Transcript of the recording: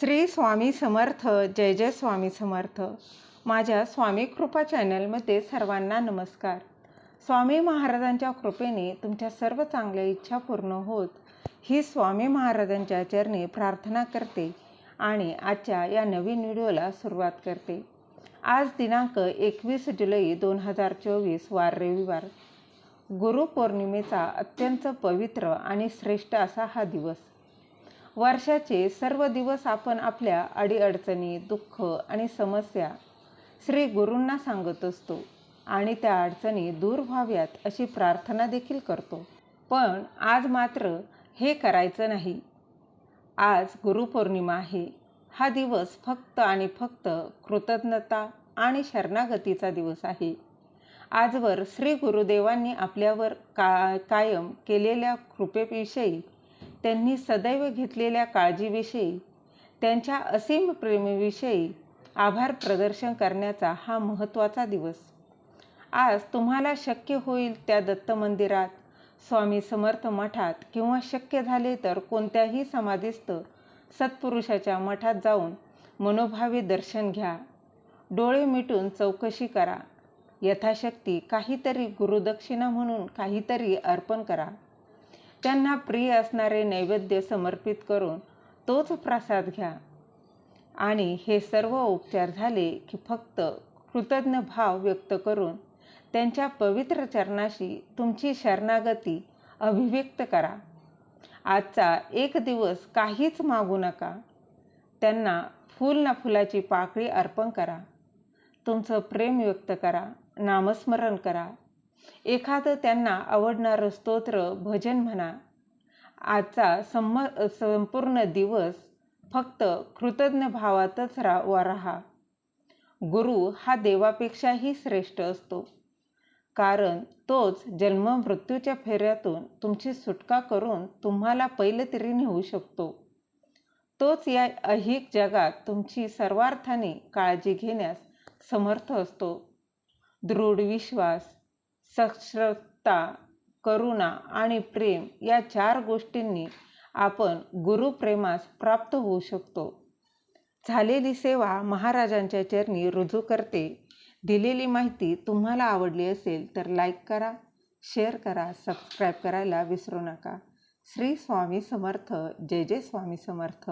श्री स्वामी समर्थ जय जय स्वामी समर्थ. माझ्या स्वामी कृपा चॅनलमध्ये सर्वांना नमस्कार. स्वामी महाराजांच्या कृपेने तुमच्या सर्व चांगल्या इच्छा पूर्ण होत ही स्वामी महाराजांच्या चरणी प्रार्थना करते आणि आजच्या या नवीन व्हिडिओला सुरुवात करते. आज दिनांक एकवीस जुलै दोन हजार चोवीस वार रविवार. गुरुपौर्णिमेचा अत्यंत पवित्र आणि श्रेष्ठ असा हा दिवस. वर्षाचे सर्व दिवस आपण आपल्या अडीअडचणी दुःख आणि समस्या श्री गुरूंना सांगत असतो आणि त्या अडचणी दूर व्हाव्यात अशी प्रार्थना देखील करतो. पण आज मात्र हे करायचं नाही. आज गुरुपौर्णिमा आहे. हा दिवस फक्त आणि फक्त कृतज्ञता आणि शरणागतीचा दिवस आहे. आजवर श्री गुरुदेवांनी आपल्यावर का कायम केलेल्या कृपेविषयी त्यांनी सदैव घेतलेल्या काळजीविषयी त्यांच्या असीम प्रेमीविषयी आभार प्रदर्शन करण्याचा हा महत्त्वाचा दिवस. आज तुम्हाला शक्य होईल त्या दत्त मंदिरात स्वामी समर्थ मठात किंवा शक्य झाले तर कोणत्याही समाधीस्थ सत्पुरुषाच्या मठात जाऊन मनोभावे दर्शन घ्या. डोळे मिटून चौकशी करा. यथाशक्ती काहीतरी गुरुदक्षिणा म्हणून काहीतरी अर्पण करा. त्यांना प्रिय असणारे नैवेद्य समर्पित करून तोच प्रसाद घ्या. आणि हे सर्व उपचार झाले की फक्त कृतज्ञ भाव व्यक्त करून त्यांच्या पवित्र चरणाशी तुमची शरणागती अभिव्यक्त करा. आजचा एक दिवस काहीच मागू नका. त्यांना फूल ना फुलाची पाकळी अर्पण करा. तुमचं प्रेम व्यक्त करा. नामस्मरण करा. एखादं त्यांना आवडणारं स्तोत्र भजन म्हणा. आजचा सम संपूर्ण दिवस फक्त कृतज्ञ भावातच राहा राहा. गुरु हा देवापेक्षाही श्रेष्ठ असतो. कारण तोच जन्म मृत्यूच्या फेऱ्यातून तुमची सुटका करून तुम्हाला पहिले तरी नेऊ शकतो. तोच या अहिक जगात तुमची सर्वार्थाने काळजी घेण्यास समर्थ असतो. दृढ विश्वास सशक्तता करुणा आणि प्रेम या चार गोष्टींनी आपण गुरुप्रेमास प्राप्त होऊ शकतो. झालेली सेवा महाराजांच्या चरणी रुजू करते. दिलेली माहिती तुम्हाला आवडली असेल तर लाईक करा शेअर करा सबस्क्राईब करायला विसरू नका. श्री स्वामी समर्थ. जय जय स्वामी समर्थ.